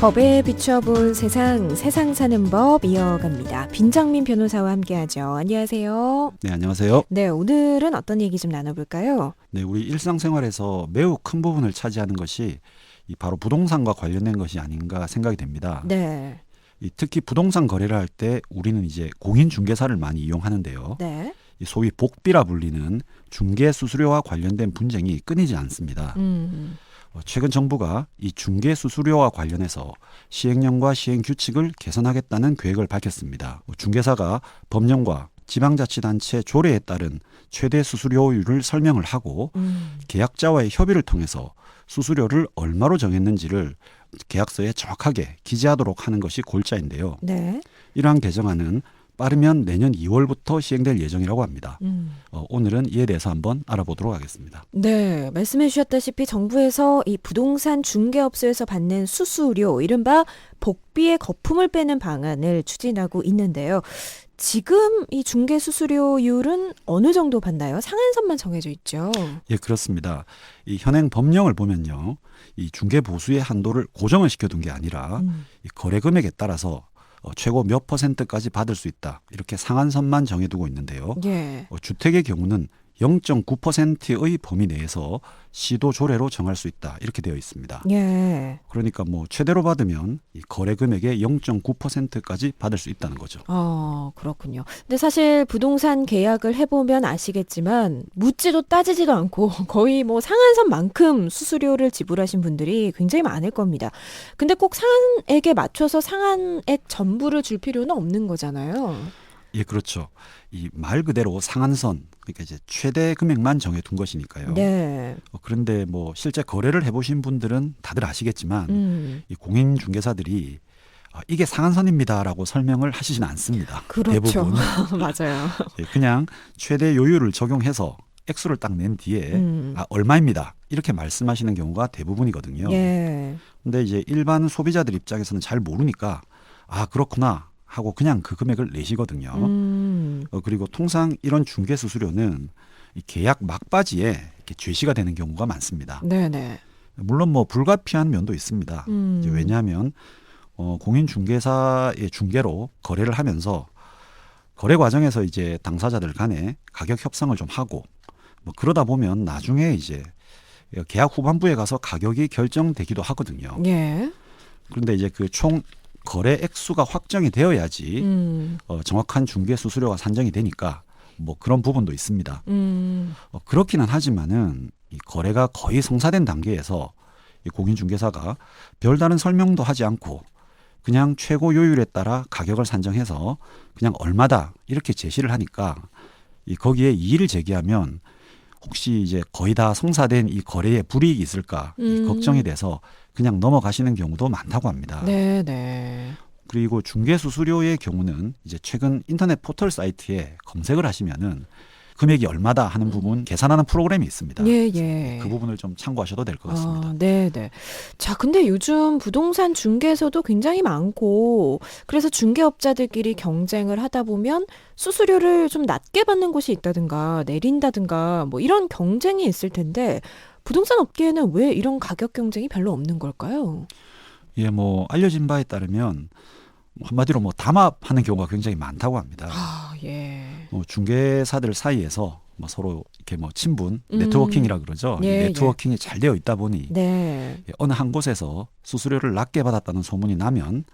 법에 비춰본 세상, 세상 사는 법 이어갑니다. 빈정민 변호사와 함께하죠. 안녕하세요. 네, 안녕하세요. 네, 오늘은 어떤 얘기 좀 나눠볼까요? 네, 우리 일상생활에서 매우 큰 부분을 차지하는 것이 이 바로 부동산과 관련된 것이 아닌가 생각이 됩니다. 네, 이 특히 부동산 거래를 할 때 우리는 이제 공인 중개사를 많이 이용하는데요. 네, 이 소위 복비라 불리는 중개 수수료와 관련된 분쟁이 끊이지 않습니다. 음, 어, 최근 정부가 이 중개 수수료와 관련해서 시행령과 시행 규칙을 개선하겠다는 계획을 밝혔습니다. 어, 중개사가 법령과 지방자치단체 조례에 따른 최대 수수료율을 설명을 하고 음, 계약자와의 협의를 통해서 수수료를 얼마로 정했는지를 계약서에 정확하게 기재하도록 하는 것이 골자인데요. 네, 이러한 개정안은 빠르면 내년 2월부터 시행될 예정이라고 합니다. 음. 어, 오늘은 이에 대해서 한번 알아보도록 하겠습니다. 네, 말씀해 주셨다시피 정부에서 이 부동산 중개업소에서 받는 수수료, 이른바 복비의 거품을 빼는 방안을 추진하고 있는데요. 지금 이 중개 수수료율은 어느 정도 받나요? 상한선만 정해져 있죠. 예, 그렇습니다. 이 현행 법령을 보면요. 이 중개 보수의 한도를 고정을 시켜 둔 게 아니라 음. 이 거래 금액에 따라서 어, 최고 몇 퍼센트까지 받을 수 있다. 이렇게 상한선만 정해두고 있는데요. 예. 어, 주택의 경우는 0.9%의 범위 내에서 시도 조례로 정할 수 있다. 이렇게 되어 있습니다. 예. 그러니까 뭐 최대로 받으면 이 거래 금액의 0.9%까지 받을 수 있다는 거죠. 어, 그렇군요. 근데 사실 부동산 계약을 해보면 아시겠지만, 묻지도 따지지도 않고 거의 뭐 상한선만큼 수수료를 지불하신 분들이 굉장히 많을 겁니다. 근데 꼭 상한액에 맞춰서 상한액 전부를 줄 필요는 없는 거잖아요. 예, 그렇죠. 이 말 그대로 상한선 그러니까 이제 최대 금액만 정해둔 것이니까요. 네. 어, 그런데 뭐 실제 거래를 해보신 분들은 다들 아시겠지만 음, 이 공인 중개사들이 아, 이게 상한선입니다라고 설명을 하시진 않습니다. 그렇죠. 대부분 맞아요. 예, 그냥 최대 요율을 적용해서 액수를 딱 낸 뒤에 음. 아, 얼마입니다. 이렇게 말씀하시는 경우가 대부분이거든요. 예. 근데 이제 일반 소비자들 입장에서는 잘 모르니까 아, 그렇구나 하고 그냥 그 금액을 내시거든요. 음, 어, 그리고 통상 이런 중개 수수료는 이 계약 막바지에 이렇게 제시가 되는 경우가 많습니다. 네네. 물론 뭐 불가피한 면도 있습니다. 음. 이제 왜냐하면 어, 공인 중개사의 중개로 거래를 하면서 거래 과정에서 이제 당사자들 간에 가격 협상을 좀 하고 뭐 그러다 보면 나중에 이제 계약 후반부에 가서 가격이 결정되기도 하거든요. 예. 그런데 이제 그 총 거래 액수가 확정이 되어야지 음, 어, 정확한 중개 수수료가 산정이 되니까 뭐 그런 부분도 있습니다. 음, 어, 그렇기는 하지만은 이 거래가 거의 성사된 단계에서 이 공인중개사가 별다른 설명도 하지 않고 그냥 최고 요율에 따라 가격을 산정해서 그냥 얼마다 이렇게 제시를 하니까 이 거기에 이의를 제기하면 혹시 이제 거의 다 성사된 이 거래에 불이익이 있을까 이 음. 걱정이 돼서 그냥 넘어가시는 경우도 많다고 합니다. 네 네. 그리고 중개 수수료의 경우는 이제 최근 인터넷 포털 사이트에 검색을 하시면은 금액이 얼마다 하는 부분 계산하는 프로그램이 있습니다. 음. 예, 예. 그 부분을 좀 참고하셔도 될 것 같습니다. 아, 네 네. 자, 근데 요즘 부동산 중개소도 굉장히 많고, 그래서 중개업자들끼리 경쟁을 하다 보면 수수료를 좀 낮게 받는 곳이 있다든가, 내린다든가, 뭐 이런 경쟁이 있을 텐데, 부동산 업계에는 왜 이런 가격 경쟁이 별로 없는 걸까요? 예, 뭐 알려진 바에 따르면 뭐 한마디로 뭐 담합하는 경우가 굉장히 많다고 합니다. 아, 예. 뭐 중개사들 사이에서 뭐 서로 이렇게 뭐 친분, 음. 네트워킹이라 그러죠. 이 예, 네트워킹이 잘 되어 있다 보니 네. 예, 어느 한 곳에서 수수료를 낮게 받았다는 소문이 나면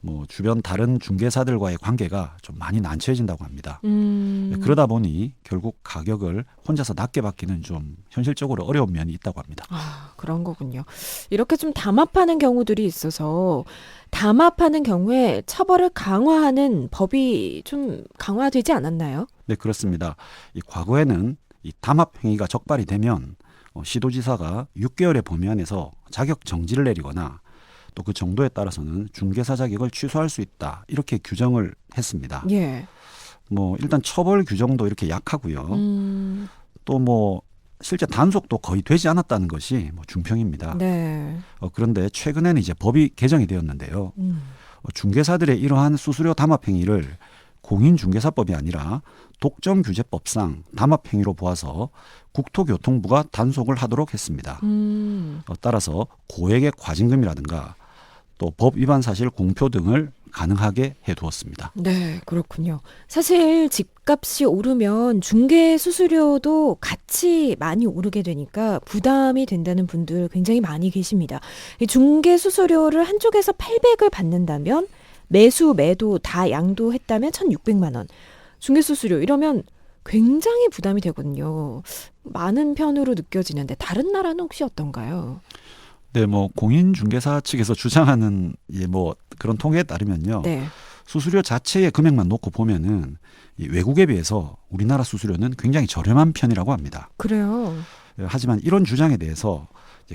뭐 주변 다른 중개사들과의 관계가 좀 많이 난처해진다고 합니다. 음. 예, 그러다 보니 결국 가격을 혼자서 낮게 받기는 좀 현실적으로 어려운 면이 있다고 합니다. 아, 그런 거군요. 이렇게 좀 담합하는 경우들이 있어서 담합하는 경우에 처벌을 강화하는 법이 좀 강화되지 않았나요? 네, 그렇습니다. 이 과거에는 이 담합 행위가 적발이 되면 어, 시도지사가 6개월의 범위 안에서 자격 정지를 내리거나 또 그 정도에 따라서는 중개사 자격을 취소할 수 있다 이렇게 규정을 했습니다. 예. 뭐 일단 처벌 규정도 이렇게 약하고요. 음, 또뭐 실제 단속도 거의 되지 않았다는 것이 뭐 중평입니다. 네. 어, 그런데 최근에는 이제 법이 개정이 되었는데요. 음, 어, 중개사들의 이러한 수수료 담합 행위를 공인중개사법이 아니라 독점규제법상 담합 행위로 보아서 국토교통부가 단속을 하도록 했습니다. 음. 어, 따라서 고액의 과징금이라든가 또 법 위반 사실 공표 등을 가능하게 해두었습니다. 네, 그렇군요. 사실 집값이 오르면 중개 수수료도 같이 많이 오르게 되니까 부담이 된다는 분들 굉장히 많이 계십니다. 이 중개 수수료를 한쪽에서 800을 받는다면 매수, 매도 다 양도했다면 1,600만 원. 중개 수수료 이러면 굉장히 부담이 되거든요. 많은 편으로 느껴지는데 다른 나라는 혹시 어떤가요? 네, 뭐 공인중개사 측에서 주장하는 예, 뭐 그런 통계에 따르면요. 네. 수수료 자체의 금액만 놓고 보면은 이 외국에 비해서 우리나라 수수료는 굉장히 저렴한 편이라고 합니다. 그래요. 예, 하지만 이런 주장에 대해서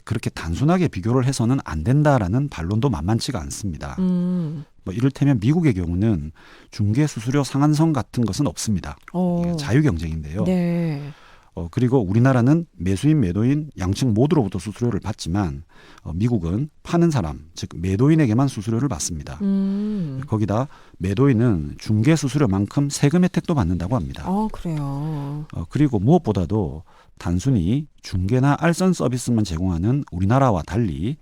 그렇게 단순하게 비교를 해서는 안 된다라는 반론도 만만치가 않습니다. 음. 뭐 이를테면 미국의 경우는 중개 수수료 상한선 같은 것은 없습니다. 어. 자유 경쟁인데요. 네. 어, 그리고 우리나라는 매수인, 매도인 양측 모두로부터 수수료를 받지만 어, 미국은 파는 사람, 즉 매도인에게만 수수료를 받습니다. 음. 거기다 매도인은 중개 수수료만큼 세금 혜택도 받는다고 합니다. 어, 그래요. 어, 그리고 무엇보다도 단순히 중개나 알선 서비스만 제공하는 우리나라와 달리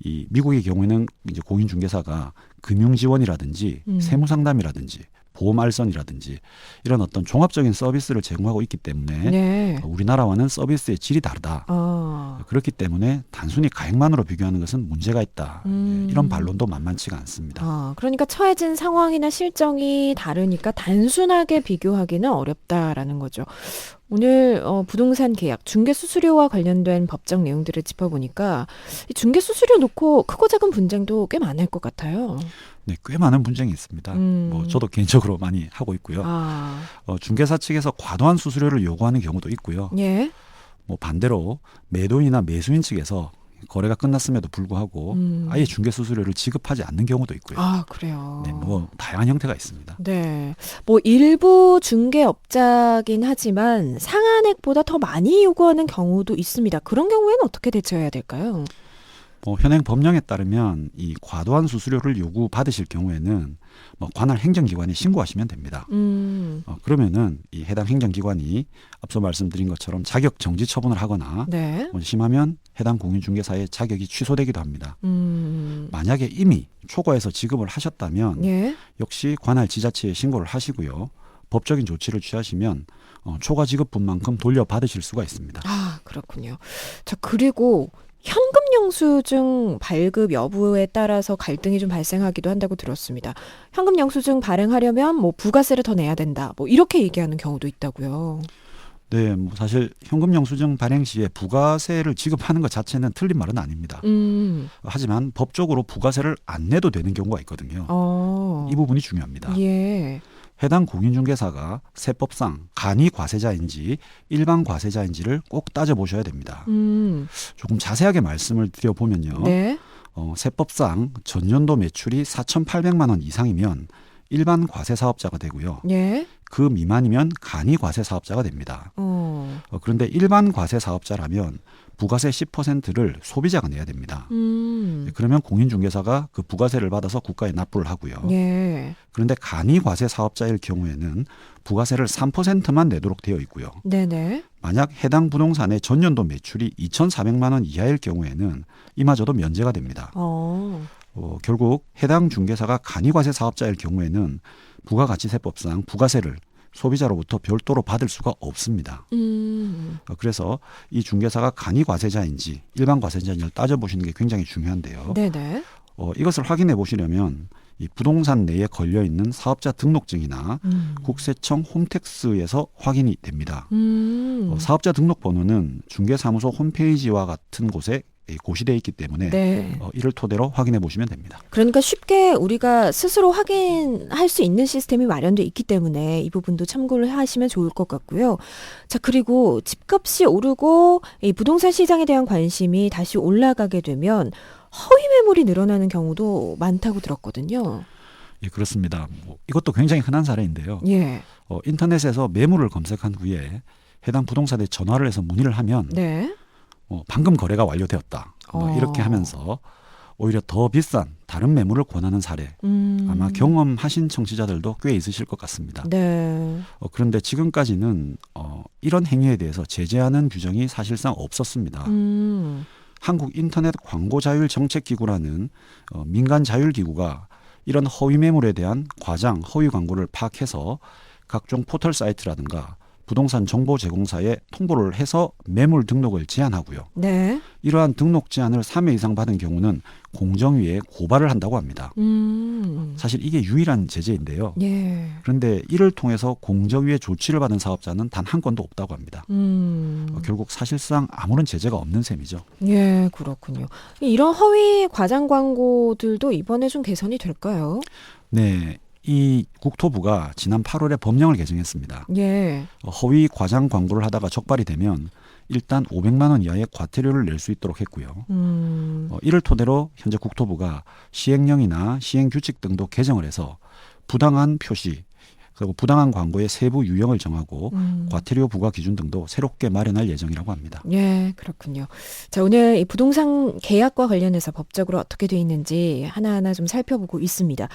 이 미국의 경우에는 이제 공인 중개사가 금융 지원이라든지 음. 세무 상담이라든지 보험 알선이라든지 이런 어떤 종합적인 서비스를 제공하고 있기 때문에 네. 어, 우리나라와는 서비스의 질이 다르다. 어. 그렇기 때문에 단순히 가액만으로 비교하는 것은 문제가 있다. 음. 예, 이런 반론도 만만치가 않습니다. 아, 그러니까 처해진 상황이나 실정이 다르니까 단순하게 비교하기는 어렵다라는 거죠. 오늘 어, 부동산 계약 중개 수수료와 관련된 법적 내용들을 짚어보니까 이 중개 수수료 놓고 크고 작은 분쟁도 꽤 많을 것 같아요. 네, 꽤 많은 분쟁이 있습니다. 음. 뭐 저도 개인적으로 많이 하고 있고요. 아, 어, 중개사 측에서 과도한 수수료를 요구하는 경우도 있고요. 예. 뭐 반대로 매도인이나 매수인 측에서 거래가 끝났음에도 불구하고 음. 아예 중개 수수료를 지급하지 않는 경우도 있고요. 아, 그래요. 네, 뭐 다양한 형태가 있습니다. 네. 뭐 일부 중개업자긴 하지만 상한액보다 더 많이 요구하는 경우도 있습니다. 그런 경우에는 어떻게 대처해야 될까요? 뭐 현행 법령에 따르면 이 과도한 수수료를 요구 받으실 경우에는 뭐 관할 행정기관에 신고하시면 됩니다. 음. 어, 그러면은 이 해당 행정기관이 앞서 말씀드린 것처럼 자격 정지 처분을 하거나 네. 뭐 심하면 해당 공인중개사의 자격이 취소되기도 합니다. 음. 만약에 이미 초과해서 지급을 하셨다면 예. 역시 관할 지자체에 신고를 하시고요. 법적인 조치를 취하시면 어, 초과 지급분만큼 돌려받으실 수가 있습니다. 아, 그렇군요. 자, 그리고 현금 영수증 발급 여부에 따라서 갈등이 좀 발생하기도 한다고 들었습니다. 현금 영수증 발행하려면 뭐 부가세를 더 내야 된다. 뭐 이렇게 얘기하는 경우도 있다고요. 네, 뭐 사실 현금 영수증 발행 시에 부가세를 지급하는 것 자체는 틀린 말은 아닙니다. 음. 하지만 법적으로 부가세를 안 내도 되는 경우가 있거든요. 어. 이 부분이 중요합니다. 예. 해당 공인중개사가 세법상 간이 과세자인지 일반 과세자인지를 꼭 따져보셔야 됩니다. 음. 조금 자세하게 말씀을 드려보면요. 네. 어, 세법상 전년도 매출이 4,800만 원 이상이면 일반 과세 사업자가 되고요. 예. 그 미만이면 간이 과세 사업자가 됩니다. 어. 어, 그런데 일반 과세 사업자라면 부가세 10%를 소비자가 내야 됩니다. 음. 그러면 공인중개사가 그 부가세를 받아서 국가에 납부를 하고요. 예. 그런데 간이 과세 사업자일 경우에는 부가세를 3%만 내도록 되어 있고요. 네네. 만약 해당 부동산의 전년도 매출이 2,400만 원 이하일 경우에는 이마저도 면제가 됩니다. 어. 어, 결국 해당 중개사가 간이과세 사업자일 경우에는 부가가치세법상 부가세를 소비자로부터 별도로 받을 수가 없습니다. 음. 어, 그래서 이 중개사가 간이 과세자인지 일반 과세자인지를 따져보시는 게 굉장히 중요한데요. 네네. 어, 이것을 확인해 보시려면 이 부동산 내에 걸려 있는 사업자 등록증이나 음. 국세청 홈택스에서 확인이 됩니다. 음. 어, 사업자 등록번호는 중개사무소 홈페이지와 같은 곳에 이 고시되어 있기 때문에 네. 어, 이를 토대로 확인해 보시면 됩니다. 그러니까 쉽게 우리가 스스로 확인할 수 있는 시스템이 마련돼 있기 때문에 이 부분도 참고를 하시면 좋을 것 같고요. 자, 그리고 집값이 오르고 이 부동산 시장에 대한 관심이 다시 올라가게 되면 허위 매물이 늘어나는 경우도 많다고 들었거든요. 예, 그렇습니다. 뭐, 이것도 굉장히 흔한 사례인데요. 예. 어, 인터넷에서 매물을 검색한 후에 해당 부동산에 전화를 해서 문의를 하면 네. 어, 방금 거래가 완료되었다. 뭐 어. 이렇게 하면서 오히려 더 비싼 다른 매물을 권하는 사례 음. 아마 경험하신 청취자들도 꽤 있으실 것 같습니다. 네. 어, 그런데 지금까지는 어, 이런 행위에 대해서 제재하는 규정이 사실상 없었습니다. 음. 한국 인터넷 광고 자율 정책 기구라는 어, 민간 자율 기구가 이런 허위 매물에 대한 과장, 허위 광고를 파악해서 각종 포털 사이트라든가 부동산 정보 제공사에 통보를 해서 매물 등록을 제한하고요. 네. 이러한 등록 제한을 3회 이상 받은 경우는 공정위에 고발을 한다고 합니다. 음. 사실 이게 유일한 제재인데요. 예. 그런데 이를 통해서 공정위의 조치를 받은 사업자는 단 한 건도 없다고 합니다. 음. 어, 결국 사실상 아무런 제재가 없는 셈이죠. 예, 그렇군요. 이런 허위 과장 광고들도 이번에 좀 개선이 될까요? 네, 이 국토부가 지난 8월에 법령을 개정했습니다. 예. 어, 허위 과장 광고를 하다가 적발이 되면 일단 500만 원 이하의 과태료를 낼 수 있도록 했고요. 음. 어, 이를 토대로 현재 국토부가 시행령이나 시행 규칙 등도 개정을 해서 부당한 표시 그리고 부당한 광고의 세부 유형을 정하고 음. 과태료 부과 기준 등도 새롭게 마련할 예정이라고 합니다. 예, 그렇군요. 자, 오늘 이 부동산 계약과 관련해서 법적으로 어떻게 돼 있는지 하나하나 좀 살펴보고 있습니다.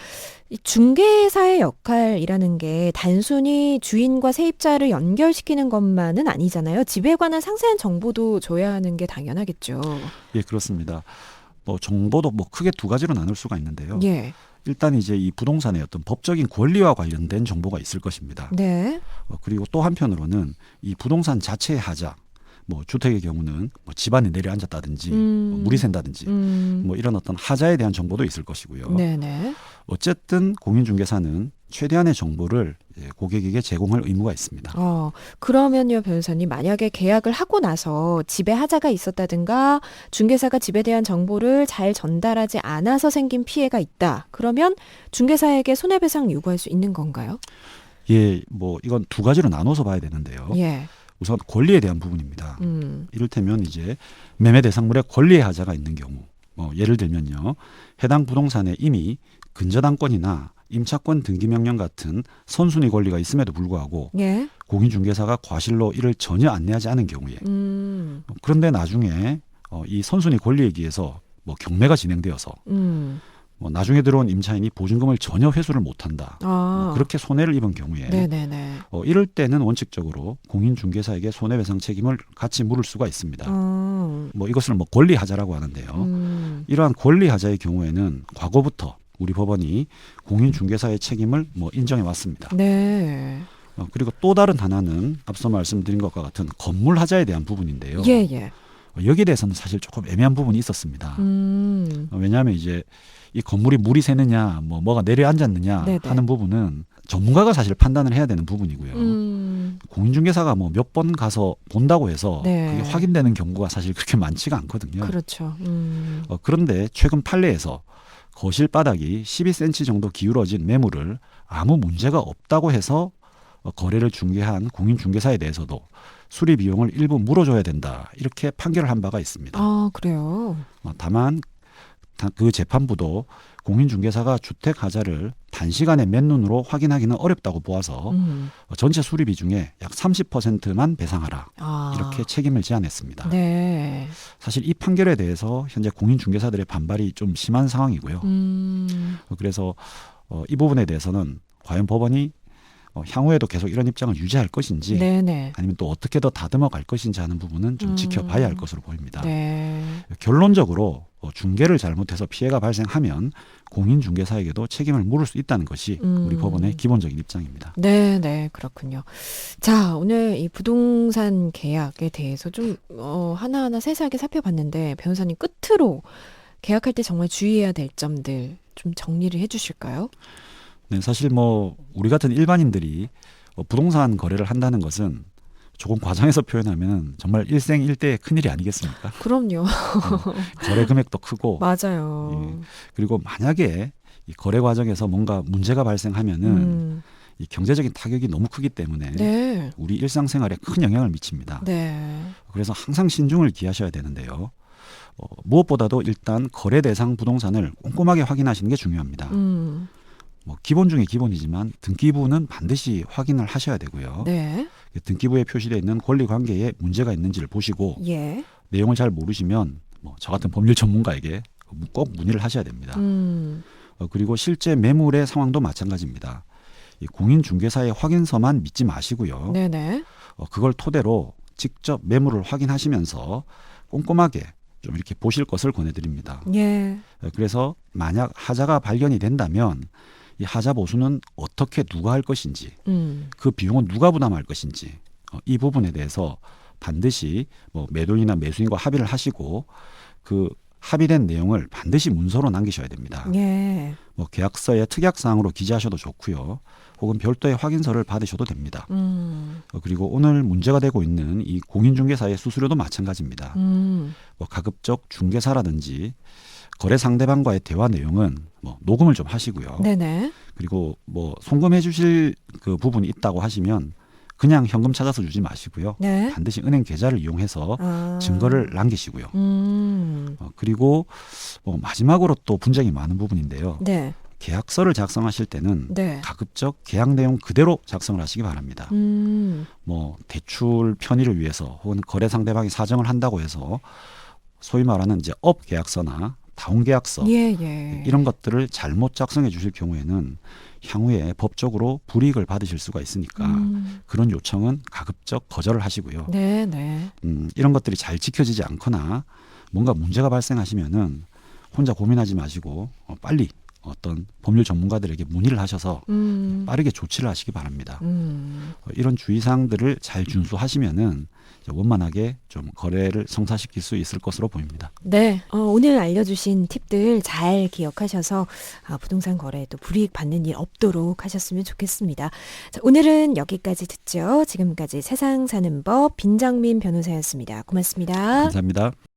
이 중개사의 역할이라는 게 단순히 주인과 세입자를 연결시키는 것만은 아니잖아요. 집에 관한 상세한 정보도 줘야 하는 게 당연하겠죠. 예, 그렇습니다. 뭐 정보도 뭐 크게 두 가지로 나눌 수가 있는데요. 예. 일단 이제 이 부동산의 어떤 법적인 권리와 관련된 정보가 있을 것입니다. 네. 어, 그리고 또 한편으로는 이 부동산 자체의 하자, 뭐 주택의 경우는 뭐 집안에 내려앉았다든지 음. 뭐 물이 샌다든지 음. 뭐 이런 어떤 하자에 대한 정보도 있을 것이고요. 네네. 어쨌든 공인중개사는 최대한의 정보를 고객에게 제공할 의무가 있습니다. 어, 그러면요, 변호사님, 만약에 계약을 하고 나서 집에 하자가 있었다든가, 중개사가 집에 대한 정보를 잘 전달하지 않아서 생긴 피해가 있다. 그러면 중개사에게 손해배상 요구할 수 있는 건가요? 예, 뭐 이건 두 가지로 나눠서 봐야 되는데요. 예. 우선 권리에 대한 부분입니다. 음. 이를테면 이제 매매 대상물에 권리의 하자가 있는 경우, 뭐 예를 들면요, 해당 부동산에 이미 근저당권이나 임차권 등기 명령 같은 선순위 권리가 있음에도 불구하고 예. 공인중개사가 과실로 이를 전혀 안내하지 않은 경우에 음. 그런데 나중에 어, 이 선순위 권리에 의해서 뭐 경매가 진행되어서 음. 뭐 나중에 들어온 임차인이 보증금을 전혀 회수를 못한다. 아. 뭐 그렇게 손해를 입은 경우에 네네네. 어, 이럴 때는 원칙적으로 공인중개사에게 손해배상 책임을 같이 물을 수가 있습니다. 음. 뭐 이것을 뭐 권리하자라고 하는데요. 음. 이러한 권리하자의 경우에는 과거부터 우리 법원이 공인중개사의 책임을 뭐 인정해 왔습니다. 네. 어, 그리고 또 다른 하나는 앞서 말씀드린 것과 같은 건물 하자에 대한 부분인데요. 예, 예. 어, 여기에 대해서는 사실 조금 애매한 부분이 있었습니다. 음. 어, 왜냐하면 이제 이 건물이 물이 새느냐, 뭐 뭐가 내려앉았느냐 네네. 하는 부분은 전문가가 사실 판단을 해야 되는 부분이고요. 음. 공인중개사가 뭐 몇 번 가서 본다고 해서 네. 그게 확인되는 경우가 사실 그렇게 많지가 않거든요. 그렇죠. 음. 어, 그런데 최근 판례에서 거실 바닥이 12cm 정도 기울어진 매물을 아무 문제가 없다고 해서 어, 거래를 중개한 공인중개사에 대해서도 수리 비용을 일부 물어줘야 된다 이렇게 판결을 한 바가 있습니다. 아, 그래요. 어, 다만 다- 그 재판부도 공인중개사가 주택 하자를 단시간에 맨눈으로 확인하기는 어렵다고 보아서 음. 어, 전체 수리비 중에 약 30%만 배상하라 아. 이렇게 책임을 제한했습니다. 네. 사실 이 판결에 대해서 현재 공인중개사들의 반발이 좀 심한 상황이고요. 음. 어, 그래서 어, 이 부분에 대해서는 과연 법원이 어, 향후에도 계속 이런 입장을 유지할 것인지 네네. 아니면 또 어떻게 더 다듬어 갈 것인지 하는 부분은 좀 음. 지켜봐야 할 것으로 보입니다. 네. 결론적으로 어, 중개를 잘못해서 피해가 발생하면 공인중개사에게도 책임을 물을 수 있다는 것이 음. 우리 법원의 기본적인 입장입니다. 네, 네, 그렇군요. 자, 오늘 이 부동산 계약에 대해서 좀, 어, 하나하나 세세하게 살펴봤는데, 변호사님 끝으로 계약할 때 정말 주의해야 될 점들 좀 정리를 해 주실까요? 네, 사실 뭐 우리 같은 일반인들이 어, 부동산 거래를 한다는 것은 조금 과장해서 표현하면 정말 일생일대의 큰일이 아니겠습니까? 그럼요. 거래 금액도 크고 맞아요. 그리고 만약에 이 거래 과정에서 뭔가 문제가 발생하면은 음, 이 경제적인 타격이 너무 크기 때문에 네. 우리 일상생활에 큰 영향을 미칩니다. 네. 그래서 항상 신중을 기하셔야 되는데요. 어, 무엇보다도 일단 거래 대상 부동산을 꼼꼼하게 확인하시는 게 중요합니다. 음, 뭐 기본 중에 기본이지만 등기부는 반드시 확인을 하셔야 되고요. 네. 등기부에 표시되어 있는 권리 관계에 문제가 있는지를 보시고 예. 내용을 잘 모르시면 뭐 저 같은 법률 전문가에게 꼭 문의를 하셔야 됩니다. 음. 어, 그리고 실제 매물의 상황도 마찬가지입니다. 이 공인중개사의 확인서만 믿지 마시고요. 네네. 어, 그걸 토대로 직접 매물을 확인하시면서 꼼꼼하게 좀 이렇게 보실 것을 권해드립니다. 예. 어, 그래서 만약 하자가 발견이 된다면 이 하자 보수는 어떻게 누가 할 것인지 음. 그 비용은 누가 부담할 것인지 어, 이 부분에 대해서 반드시 뭐 매도인이나 매수인과 합의를 하시고 그 합의된 내용을 반드시 문서로 남기셔야 됩니다. 예. 뭐 계약서에 특약 사항으로 기재하셔도 좋고요. 혹은 별도의 확인서를 받으셔도 됩니다. 음. 어, 그리고 오늘 문제가 되고 있는 이 공인중개사의 수수료도 마찬가지입니다. 음. 뭐 가급적 중개사라든지 거래 상대방과의 대화 내용은 뭐 녹음을 좀 하시고요. 네네. 그리고 뭐 송금해 주실 그 부분이 있다고 하시면 그냥 현금 찾아서 주지 마시고요. 네. 반드시 은행 계좌를 이용해서 아. 증거를 남기시고요. 음. 어, 그리고 뭐 마지막으로 또 분쟁이 많은 부분인데요. 네. 계약서를 작성하실 때는 네. 가급적 계약 내용 그대로 작성을 하시기 바랍니다. 음. 뭐 대출 편의를 위해서 혹은 거래 상대방이 사정을 한다고 해서 소위 말하는 이제 업 계약서나 다운 계약서 예, 예. 이런 것들을 잘못 작성해 주실 경우에는 향후에 법적으로 불이익을 받으실 수가 있으니까 음. 그런 요청은 가급적 거절을 하시고요. 네, 네. 음, 이런 것들이 잘 지켜지지 않거나 뭔가 문제가 발생하시면은 혼자 고민하지 마시고 어, 빨리 어떤 법률 전문가들에게 문의를 하셔서 음. 빠르게 조치를 하시기 바랍니다. 음. 어, 이런 주의사항들을 잘 준수하시면은 원만하게 좀 거래를 성사시킬 수 있을 것으로 보입니다. 네, 어, 오늘 알려주신 팁들 잘 기억하셔서 아, 부동산 거래에도 불이익 받는 일 없도록 하셨으면 좋겠습니다. 자, 오늘은 여기까지 듣죠. 지금까지 세상 사는 법 빈장민 변호사였습니다. 고맙습니다. 감사합니다.